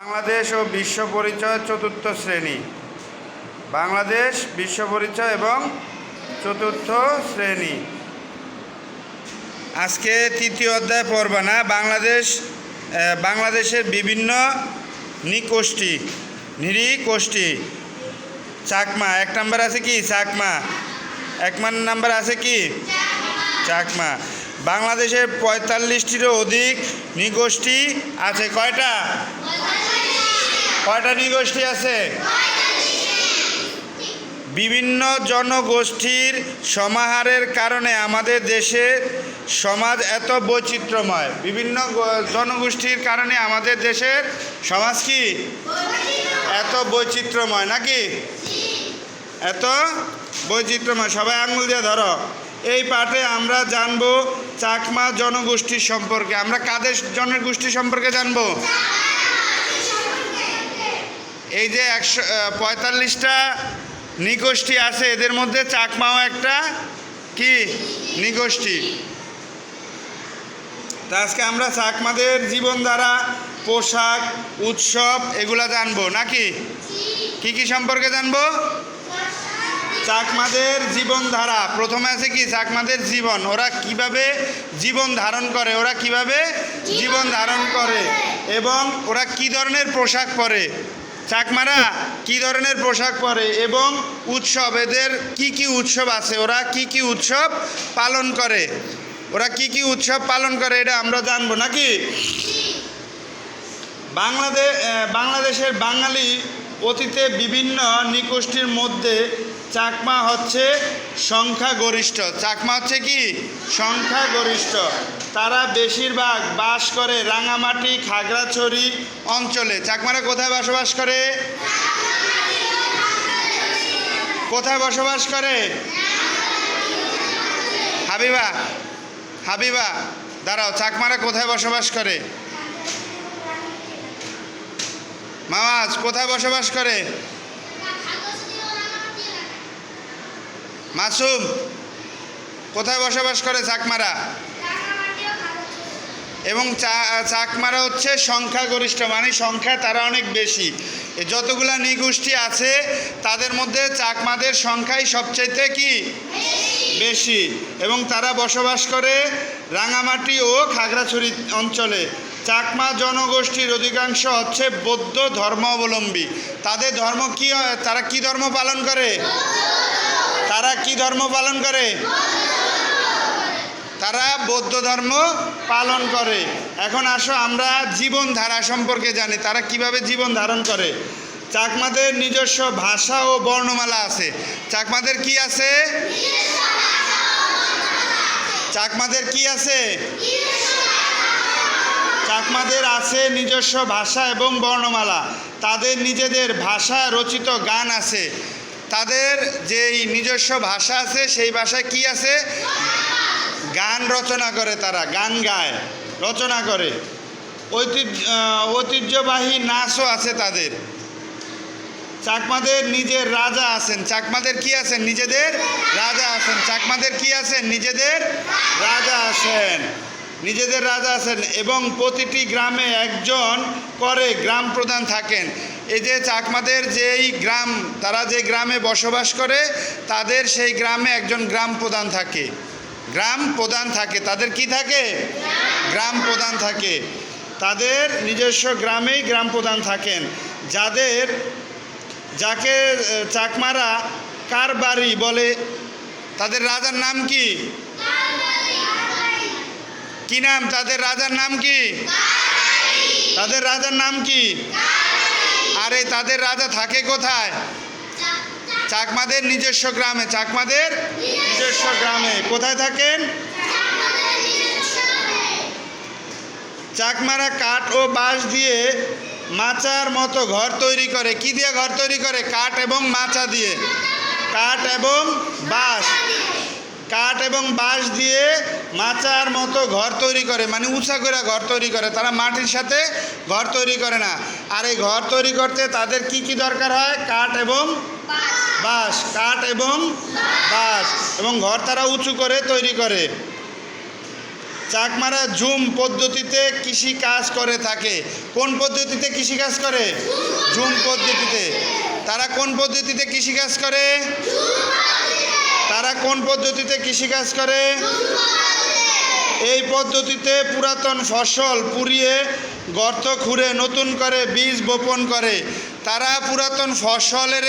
বাংলাদেশ ও বিশ্ব পরিচয় চতুর্থ শ্রেণি। বাংলাদেশ, বিশ্ব পরিচয় এবং চতুর্থ শ্রেণি। আজকে তৃতীয় অধ্যায় পড়বা না বাংলাদেশ বাংলাদেশের বিভিন্ন নিকোষ্ঠী নৃগোষ্ঠী চাকমা, এক নাম্বার আছে কি? চাকমা। এক নাম্বার আছে কি? চাকমা। বাংলাদেশের পঁয়তাল্লিশটিরও অধিক নিগোষ্ঠী আছে। কয়টা? কয়টা নিগোষ্ঠী আছে? বিভিন্ন জনগোষ্ঠীর সমাহারের কারণে আমাদের দেশের সমাজ এত বৈচিত্র্যময়। বিভিন্ন জনগোষ্ঠীর কারণে আমাদের দেশের সমাজ কি? এত বৈচিত্র্যময়, নাকি? এত বৈচিত্র্যময়। সবাই আঙুল দিয়ে ধরো। এই পাঠে আমরা জানব চাকমা জনগোষ্ঠীর সম্পর্কে। আমরা কাদের জনগোষ্ঠী সম্পর্কে জানব? এই যে একশো পঁয়তাল্লিশটা নিগোষ্ঠী আছে এদের মধ্যে চাকমাও একটা কি নিগোষ্ঠী? তা আজকে আমরা চাকমাদের জীবনধারা পোশাক উৎসব এগুলা জানব নাকি? কি কি সম্পর্কে জানব? চাকমাদের জীবনধারা প্রথমে আছে কি? চাকমাদের জীবন ওরা কীভাবে জীবন ধারণ করে ওরা কীভাবে জীবন ধারণ করে। এবং ওরা কি ধরনের পোশাক পরে? চাকমারা, কি ধরনের পোশাক পরে এবং উৎসব, এদের কি কি উৎসব আছে? ওরা কি কি উৎসব পালন করে? ওরা কি কি উৎসব পালন করে এটা আমরা জানব নাকি? বাংলাদেশ বাংলাদেশের বাঙালি অতীতে বিভিন্ন নিকোষ্ঠীর মধ্যে চাকমা হচ্ছে সংখ্যাগরিষ্ঠ। চাকমা হচ্ছে কি? সংখ্যাগরিষ্ঠ। তারা বেশিরভাগ বাস করে রাঙামাটি, খাগড়াছড়ি অঞ্চলে। চাকমারা কোথায় বসবাস করে? কোথায় বসবাস করে? হাবিবা হাবিবা, দাঁড়াও, চাকমারা কোথায় বসবাস করে? মামাজ, কোথায় বসবাস করে? মাসুম, কোথায় বসবাস করে চাকমারা? এবং চাকমারা হচ্ছে সংখ্যাগরিষ্ঠ মানে সংখ্যা তারা অনেক বেশি। যতগুলা নিগোষ্ঠী আছে, তাদের মধ্যে চাকমাদের সংখ্যাই সবচাইতে কি? বেশি। এবং তারা বসবাস করে রাঙামাটি ও খাগড়াছড়ি অঞ্চলে। চাকমা জনগোষ্ঠীর অধিকাংশ হচ্ছে বৌদ্ধ ধর্মাবলম্বী। তাদের ধর্ম কি তারা কি ধর্ম পালন করে? তারা কি ধর্ম পালন করে? তারা বৌদ্ধ ধর্ম পালন করে। এখন আসো, আমরা জীবনধারা সম্পর্কে জানি, তারা কীভাবে জীবন ধারণ করে? চাকমাদের নিজস্ব ভাষা ও বর্ণমালা আছে। চাকমাদের কি আছে? চাকমাদের কি আছে? চাকমাদের আছে নিজস্ব ভাষা এবং বর্ণমালা। তাদের নিজেদের ভাষা রচিত গান আছে। তাদের যেই নিজস্ব ভাষা আছে, সেই ভাষায় কি আছে? গান রচনা করে তারা, গান গায়, রচনা করে। ঐতিহ্য ঐতিহ্যবাহী নাচও আছে তাদের। চাকমাদের নিজের রাজা আছেন। চাকমাদের কি আছেন? নিজেদের রাজা আছেন। চাকমাদের কি আছেন? নিজেদের রাজা আছেন। নিজেদের রাজা আছেন এবং প্রতিটি গ্রামে একজন করে গ্রাম প্রধান থাকেন। এই যে চাকমাদের যেই গ্রাম, তারা যে গ্রামে বসবাস করে, তাদের সেই গ্রামে একজন গ্রাম প্রধান থাকে। গ্রাম প্রধান থাকে। তাদের কি থাকে? গ্রাম প্রধান থাকে। তাদের নিজস্ব গ্রামেই গ্রাম প্রধান থাকেন। যাদের, যাকে, চাকমারা কারবারি বলে, তাদের রাজার নাম কি? কি নাম? তাদের রাজার নাম কি? তাদের রাজার নাম কি? আরে, তাদের রাজা থাকে কোথায়? চাকমাদের নিজস্ব গ্রামে। চাকমাদের নিজস্ব গ্রামে। কোথায় থাকেন? চাকমারা কাঠ ও বাঁশ দিয়ে মাচার মতো ঘর তৈরি করে। কি দিয়ে ঘর তৈরি করে? কাঠ এবং মাচা দিয়ে। কাঠ এবং বাঁশ। কাঠ এবং বাঁশ দিয়ে মাচার মতো ঘর তৈরি করে মানে উঁচা করে ঘর তৈরি করে। তারা মাটির সাথে ঘর তৈরি করে না। আর এই ঘর তৈরি করতে তাদের কি কি দরকার হয়? কাঠ এবং বাঁশ। কাঠ এবং বাঁশ। এবং ঘর তারা উঁচু করে তৈরি করে। চাকমারা ঝুম পদ্ধতিতে কৃষি কাজ করে থাকে। কোন পদ্ধতিতে কৃষি কাজ করে? ঝুম পদ্ধতিতে। তারা কোন পদ্ধতিতে কৃষি কাজ করে? তারা কোন পদ্ধতিতে কৃষি কাজ করে? এই পদ্ধতিতে পুরাতন ফসল পুড়িয়ে গর্ত খুঁড়ে নতুন করে বীজ বপন করে। তারা পুরাতন ফসলের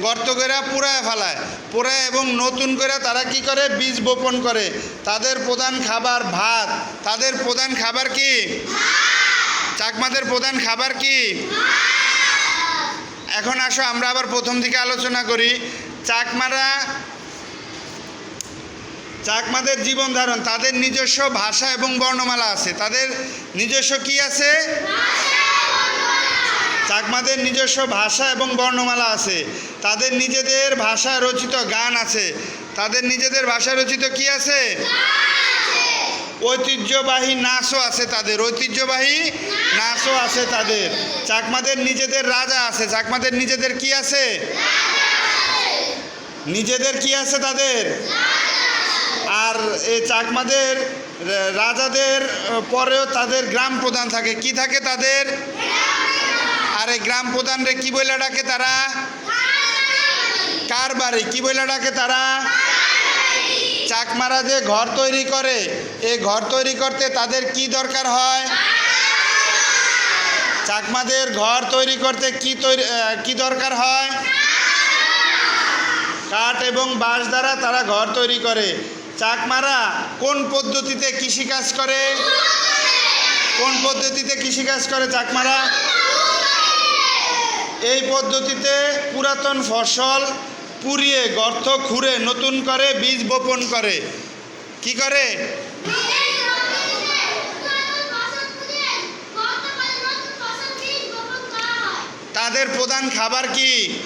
গর্ত করে পুরায় ফেলায়। পুরায় এবং নতুন করে তারা কি করে? বীজ বপন করে। তাদের প্রধান খাবার ভাত। তাদের প্রধান খাবার কি? চাকমাদের প্রধান খাবার কি? এখন আসো, আমরা আবার প্রথম দিকে আলোচনা করি। চাকমারা চাকমাদের জীবন ধারণ, তাদের নিজস্ব ভাষা এবং বর্ণমালা আছে। তাদের নিজস্ব কি আছে? চাকমাদের নিজস্ব ভাষা এবং বর্ণমালা আছে। তাদের নিজেদের ভাষা রচিত গান আছে। তাদের নিজেদের ভাষা রচিত কি আছে? ঐতিহ্যবাহী নাচও আছে তাদের। ঐতিহ্যবাহী নাচও আছে তাদের। চাকমাদের নিজেদের রাজা আছে। চাকমাদের নিজেদের কি আছে? নিজেদের কি আছে তাদের? আর এই চাকমাদের রাজাদের পরেও তাদের গ্রাম প্রধান থাকে। কি থাকে তাদের? আর এই গ্রাম প্রধানরে কি বলে ডাকে তারা? কার বাড়ি কি বলে ডাকে তারা? চাকমারা যে ঘর তৈরি করে, এই ঘর তৈরি করতে তাদের কি দরকার হয়? চাকমাদের ঘর তৈরি করতে কি তৈরি কি দরকার হয়? কাঠ এবং বাঁশ দ্বারা তারা ঘর তৈরি করে। চাকমারা কোন পদ্ধতিতে কৃষিকাজ করে? কোন পদ্ধতিতে কৃষিকাজ করে চাকমারা? এই পদ্ধতিতে পুরাতন ফসল পুড়িয়ে গর্ত খুঁড়ে নতুন করে বীজ বপন করে। কি করে? তাদের প্রধান খাবার কি?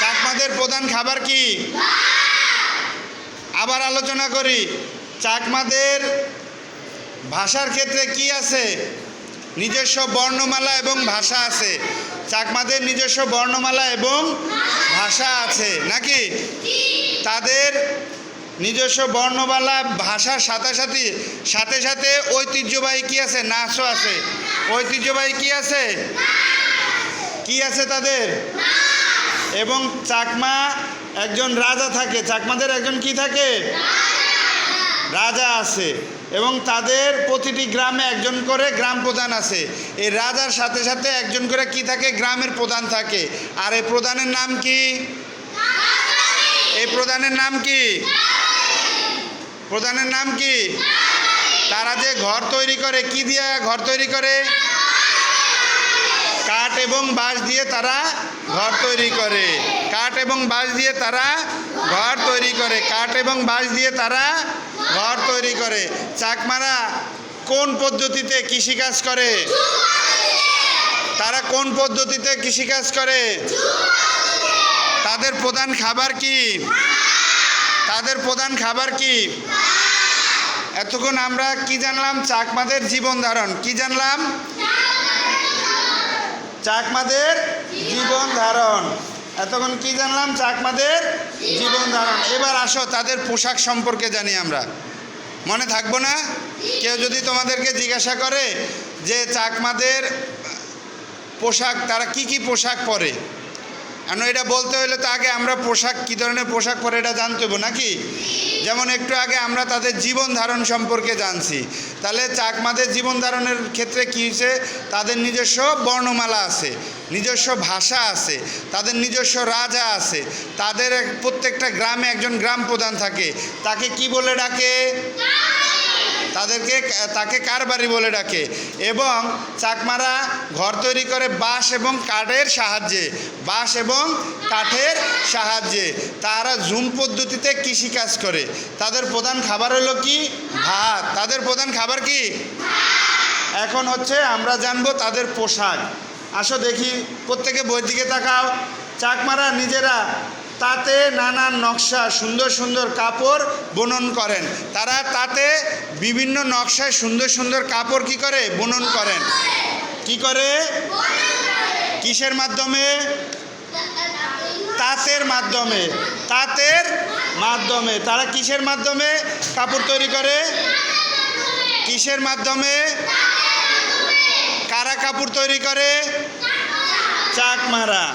চাকমাদের প্রধান খাবার কি? আবার আলোচনা করি। চাকমাদের ভাষার ক্ষেত্রে কি আছে? নিজস্ব বর্ণমালা এবং ভাষা আছে। চাকমাদের নিজস্ব বর্ণমালা এবং ভাষা আছে, নাকি? তাদের নিজস্ব বর্ণমালা, ভাষার সাথে সাথে সাথে সাথে ঐতিহ্যবাহী কি আছে? নাচও আছে। ঐতিহ্যবাহী কি আছে? কি আছে তাদের? এবং চাকমা একজন রাজা থাকে, চাকমাদের একজন কি থাকে? রাজা আছে। এবং তাদের প্রতিটি গ্রামে একজন করে গ্রাম প্রধান আছে। এই রাজার সাথে সাথে একজন করে কি থাকে? গ্রামের প্রধান থাকে। আর এই প্রধানের নাম কি? এই প্রধানের নাম কি? প্রধানের নাম কি? তারা যে ঘর তৈরি করে, কি দিয়ে ঘর তৈরি করে? এবং বাঁশ দিয়ে তারা ঘর তৈরি করে। কাঠ এবং বাঁশ দিয়ে তারা ঘর তৈরি করে। কাঠ এবং বাঁশ দিয়ে তারা ঘর তৈরি করে। চাকমারা কোন পদ্ধতিতে কৃষিকাজ করে? তারা কোন পদ্ধতিতে কৃষিকাজ করে? তাদের প্রধান খাবার কি? তাদের প্রধান খাবার কি? এতক্ষণ আমরা কি জানলাম? চাকমাদের জীবন ধারণ। কি জানলাম? চাকমাদের জীবন ধারণ। এতক্ষণ কি জানলাম? চাকমাদের জীবন ধারণ। এবার আসো, তাদের পোশাক সম্পর্কে জানি আমরা। মনে থাকব না? কেউ যদি তোমাদেরকে জিজ্ঞাসা করে যে চাকমাদের পোশাক, তারা কি কি পোশাক পরে? কেন এটা বলতে হলে তো আগে আমরা পোশাক, কী ধরনের পোশাক পরে এটা জানতে হব নাকি? যেমন একটু আগে আমরা তাদের জীবন ধারণ সম্পর্কে জানছি। তাহলে চাকমাদের জীবন ধারণের ক্ষেত্রে কী হয়েছে তাদের নিজস্ব বর্ণমালা আছে, নিজস্ব ভাষা আছে, তাদের নিজস্ব রাজা আছে, তাদের প্রত্যেকটা গ্রামে একজন গ্রাম প্রধান থাকে। তাকে কি বলে ডাকে? তাদেরকে, তাকে কারবারি বলে ডাকে। এবং চাকমারা ঘর তৈরি করে বাঁশ এবং কাঠের সাহায্যে, বাঁশ এবং কাঠের সাহায্যে। তারা ঝুম পদ্ধতিতে কৃষিকাজ করে। তাদের প্রধান খাবার হলো কি? ভাত। তাদের প্রধান খাবার কি? এখন হচ্ছে আমরা জানব তাদের পোশাক। আসো দেখি, প্রত্যেকে বইয়ের দিকে তাকাও। চাকমারা নিজেরা তাতে নানান নকশা, সুন্দর সুন্দর কাপড় বুনন করেন। তারা তাতে বিভিন্ন নকশায় সুন্দর সুন্দর কাপড় কি করে? বুনন করেন। কি করে? কিসের মাধ্যমে? তাঁতের মাধ্যমে। তাঁতের মাধ্যমে। তারা কিসের মাধ্যমে কাপড় তৈরি করে? কিসের মাধ্যমে? কারা কাপড় তৈরি করে? চাকমারা।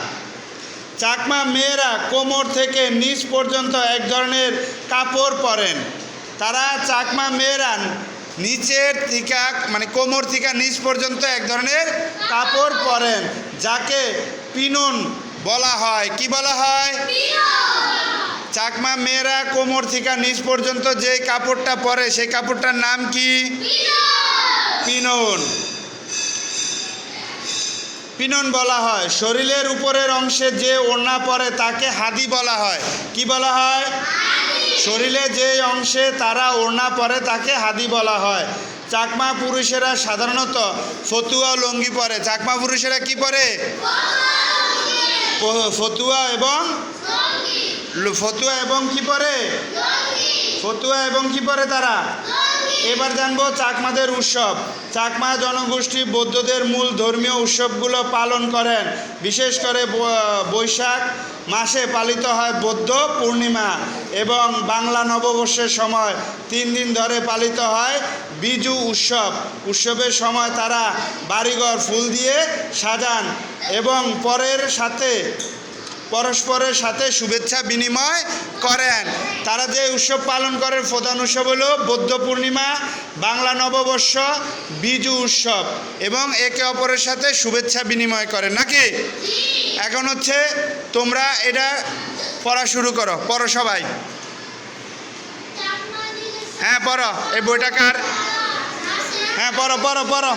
চাকমা মেয়েরা কোমর থেকে নিচ পর্যন্ত এক ধরনের কাপড় পরেন। তারা চাকমা মেয়েরা নিচের থিকা মানে কোমর থেকে নিচ পর্যন্ত এক ধরনের কাপড় পরেন যাকে পিনুন বলা হয়। কি বলা হয়? চাকমা মেয়েরা কোমর থেকে নিচ পর্যন্ত যে কাপড়টা পরে সেই কাপড়টার নাম কি? পিনন। পিনন বলা হয়। শরীরের উপরের অংশে যে ওড়না পরে তাকে হাদি বলা হয়। কি বলা হয়? শরীরে যে অংশে তারা ওড়না পরে তাকে হাদি বলা হয়। চাকমা পুরুষেরা সাধারণত ফতুয়া লুঙ্গি পরে। চাকমা পুরুষেরা কি পরে? ফতুয়া এবং ফতুয়া এবং কি পরে? ফতুয়া এবং কি পরে তারা? এবার জানব চাকমাদের উৎসব। চাকমা জনগোষ্ঠী বৌদ্ধদের মূল ধর্মীয় উৎসবগুলো পালন করেন। বিশেষ করে বৈশাখ মাসে পালিত হয় বৌদ্ধ পূর্ণিমা এবং বাংলা নববর্ষের সময় তিন দিন ধরে পালিত হয় বিজু উৎসব। উৎসবের সময় তারা বাড়িঘর ফুল দিয়ে সাজান এবং পরের সাথে পরস্পরের সাথে শুভেচ্ছা বিনিময় করেন। তারা যে উৎসব পালন করেন, প্রধান উৎসব হলো বৌদ্ধ পূর্ণিমা, বাংলা নববর্ষ, বিজু উৎসব এবং একে অপরের সাথে শুভেচ্ছা বিনিময় করেন, নাকি? এখন হচ্ছে তোমরা এটা পড়া শুরু করো, পড়ো সবাই। হ্যাঁ পড়ো। এই বইটা কার? হ্যাঁ পড়ো পড়ো পড়ো।